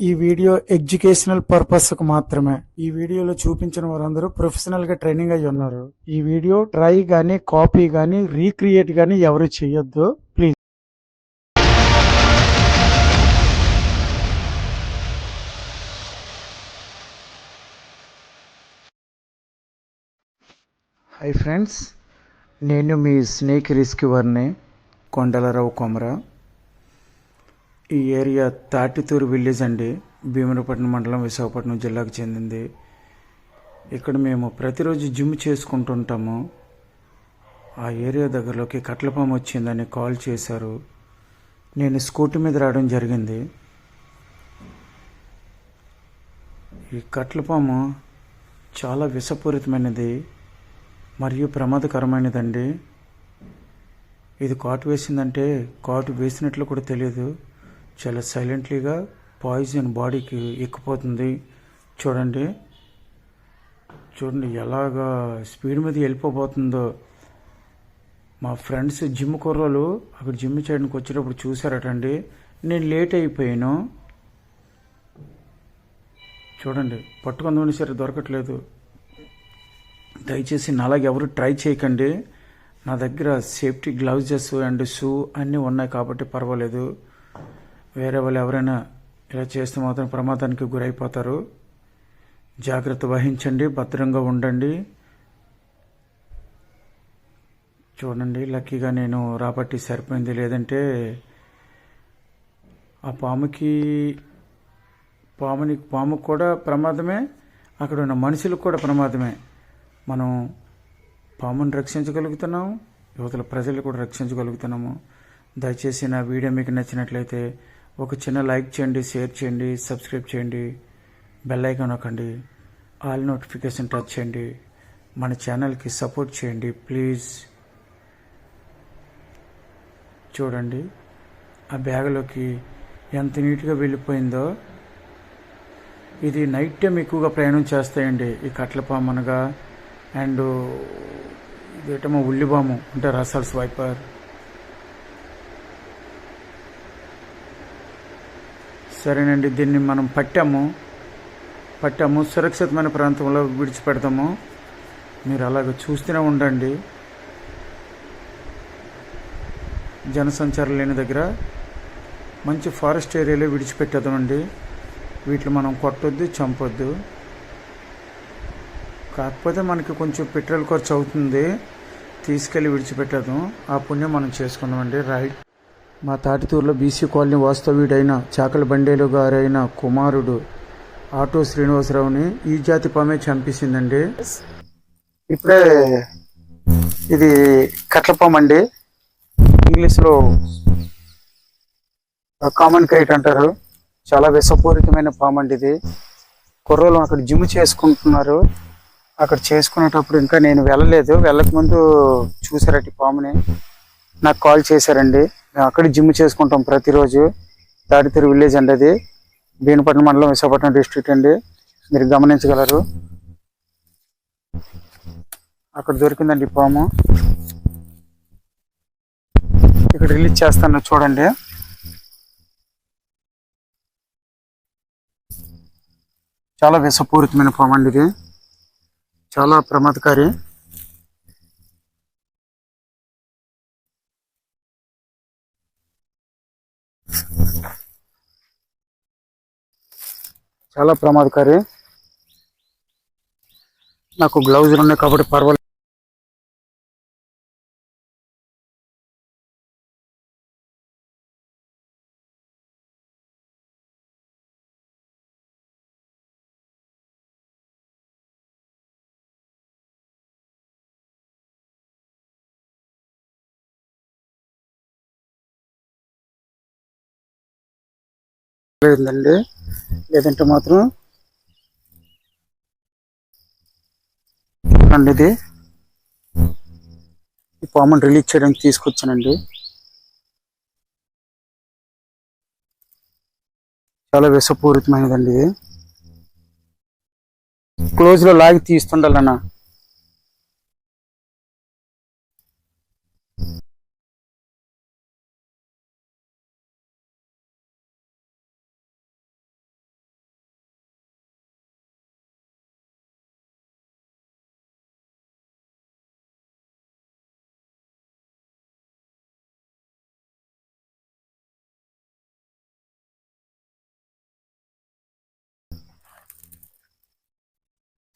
ఈ video educational పర్పస్కు మాత్రమే. ఈ వీడియోలో చూపించిన వారందరూ ప్రొఫెషనల్గా ట్రైనింగ్ అయి ఉన్నారు. ఈ వీడియో ట్రై గానీ కాపీ గానీ రీక్రియేట్ గానీ ఎవరు చేయొద్దు. ప్లీజ్ హాయ్ ఫ్రెండ్స్ నేను మీ స్నేక్ రిస్క్వర్ని కొండలరావు కొమరా. ఈ ఏరియా తాటితూరు విలేజ్ అండి. భీమరపట్నం మండలం విశాఖపట్నం జిల్లాకు చెందింది. ఇక్కడ మేము ప్రతిరోజు జిమ్ చేసుకుంటుంటాము. ఆ ఏరియా దగ్గరలోకి కట్లపాము వచ్చిందని కాల్ చేశారు. నేను స్కూటీ మీద రావడం జరిగింది. ఈ కట్లపాము చాలా విషపూరితమైనది మరియు ప్రమాదకరమైనదండి. ఇది కాటు వేసిందంటే కాటు వేసినట్లు కూడా తెలియదు. చాలా సైలెంట్లీగా పాయిజన్ బాడీకి ఎక్కిపోతుంది. చూడండి. చూడండి ఎలాగా స్పీడ్ మీద వెళ్ళిపోబోతుందో. మా ఫ్రెండ్స్ జిమ్ కుర్రోలు అక్కడ జిమ్ చేయడానికి వచ్చేటప్పుడు చూసారటండి నేను లేట్ అయిపోయాను. చూడండి. పట్టుకుందామని సరే దొరకట్లేదు. దయచేసి నాలాగే ఎవరు ట్రై చేయకండి. నా దగ్గర సేఫ్టీ గ్లౌజెస్ అండ్ షూ అన్నీ ఉన్నాయి కాబట్టి పర్వాలేదు. వేరే వాళ్ళు ఎవరైనా ఇలా చేస్తే మాత్రం ప్రమాదానికి గురైపోతారు. జాగ్రత్త వహించండి భద్రంగా ఉండండి. చూడండి లక్కీగా నేను రాబట్టి సరిపోయింది లేదంటే ఆ పాముకి పాముని పాముకు కూడా ప్రమాదమే అక్కడ ఉన్న మనుషులకు కూడా ప్రమాదమే. మనం పాముని రక్షించగలుగుతున్నాం యువతల ప్రజలు కూడా రక్షించగలుగుతున్నాము. దయచేసి నా వీడియో మీకు నచ్చినట్లయితే ఒక చిన్న లైక్ చేయండి షేర్ చేయండి సబ్స్క్రైబ్ చేయండి బెల్ ఐకాన్ నొక్కండి ఆల్ నోటిఫికేషన్ టచ్ చేయండి మన ఛానల్కి సపోర్ట్ చేయండి ప్లీజ్. చూడండి ఆ బ్యాగ్లోకి ఎంత నీట్గా వెళ్ళిపోయిందో. ఇది నైట్ టైం ఎక్కువగా ప్రయాణం చేస్తాయండి ఈ కట్లపాము అనగా అండ్ ఇదేటమో ఉల్లిబాము అంటే రసల్ స్వైపర్ సరేనండి దీన్ని మనం పట్టాము. పట్టాము సురక్షితమైన ప్రాంతంలో విడిచిపెడతాము. మీరు అలాగ చూస్తూనే ఉండండి. జనసంచారం లేని దగ్గర మంచి ఫారెస్ట్ ఏరియాలో విడిచిపెట్టేద్దామండి. వీటిని మనం కొట్టొద్దు చంపొద్దు. కాకపోతే మనకి కొంచెం పెట్రోల్ ఖర్చు అవుతుంది. తీసుకెళ్ళి విడిచిపెట్టేద్దాం. ఆ పుణ్యం మనం చేసుకుందామండి. రైట్. మా తాటితూరులో బీసీ కాలనీ వాస్తవ్యుడైన చాకల బండేలు గారైన కుమారుడు ఆటో శ్రీనివాసరావుని ఈ జాతి పామే చంపేసిందండి. ఇప్పుడే ఇది కట్లపాము అండి. ఇంగ్లీష్లో కామన్ కైట్ అంటారు. చాలా విషపూరితమైన పాము అండి ఇది. కుర్రోళ్ళు అక్కడ జిమ్ చేసుకుంటున్నారు. అక్కడ చేసుకునేటప్పుడు ఇంకా నేను వెళ్ళలేదు. వెళ్ళక ముందు చూసారటి పాముని. నాకు కాల్ చేశారండి. మేము అక్కడ జిమ్ చేసుకుంటాం ప్రతిరోజు. తాడితీరు విలేజ్ అండి అది. భీనపట్నం మండలం విశాఖపట్నం డిస్ట్రిక్ట్ అండి. మీరు గమనించగలరు. అక్కడ దొరికిందండి పాము. ఇక్కడ రిలీజ్ చేస్తాను చూడండి. చాలా విషపూరితమైన పాము అండి ఇది. చాలా ప్రమాదకారి. చాలా ప్రమాదకారి. నాకు గ్లౌజులు ఉన్నాయి కాబట్టి పర్వాలేదు లేదండి. లేదంటే మాత్రం అండి ఇది. ఈ పామును రిలీజ్ చేయడానికి తీసుకొచ్చానండి. చాలా విషపూరితమైనదండి ఇది. క్లోజ్లో లాగి తీస్తుండాలన్నా.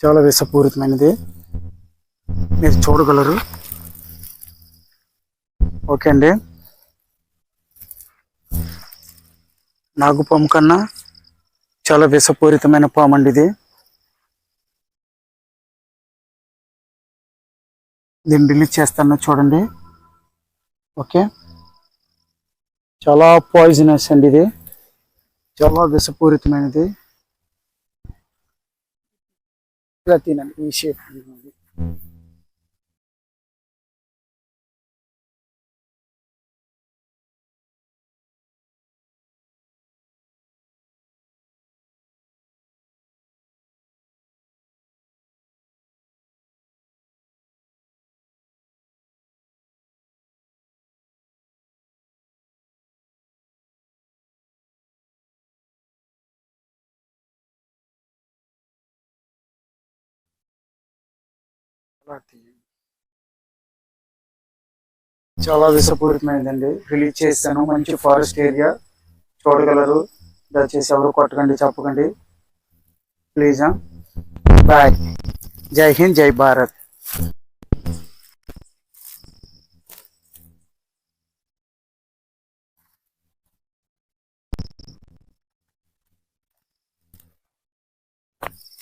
చాలా విషపూరితమైనది మీరు చూడగలరు. ఓకే అండి. నాగుపాము కన్నా చాలా విషపూరితమైన పాము అండి ఇది. దీన్ని రిలీజ్ చేస్తాను చూడండి. ఓకే. చాలా పాయిజనస్ అండి ఇది. చాలా విషపూరితమైనది ఇలా తినండి ప్రార్థించండి చాలా విషపూరితమైందండి రిలీజ్ చేస్తాను మంచి ఫారెస్ట్ ఏరియా చూడగలరు. దయచేసి ఎవరు కొట్టకండి చెప్పకండి. ప్లీజ్ బాయ్ జై హింద్ జై భారత్.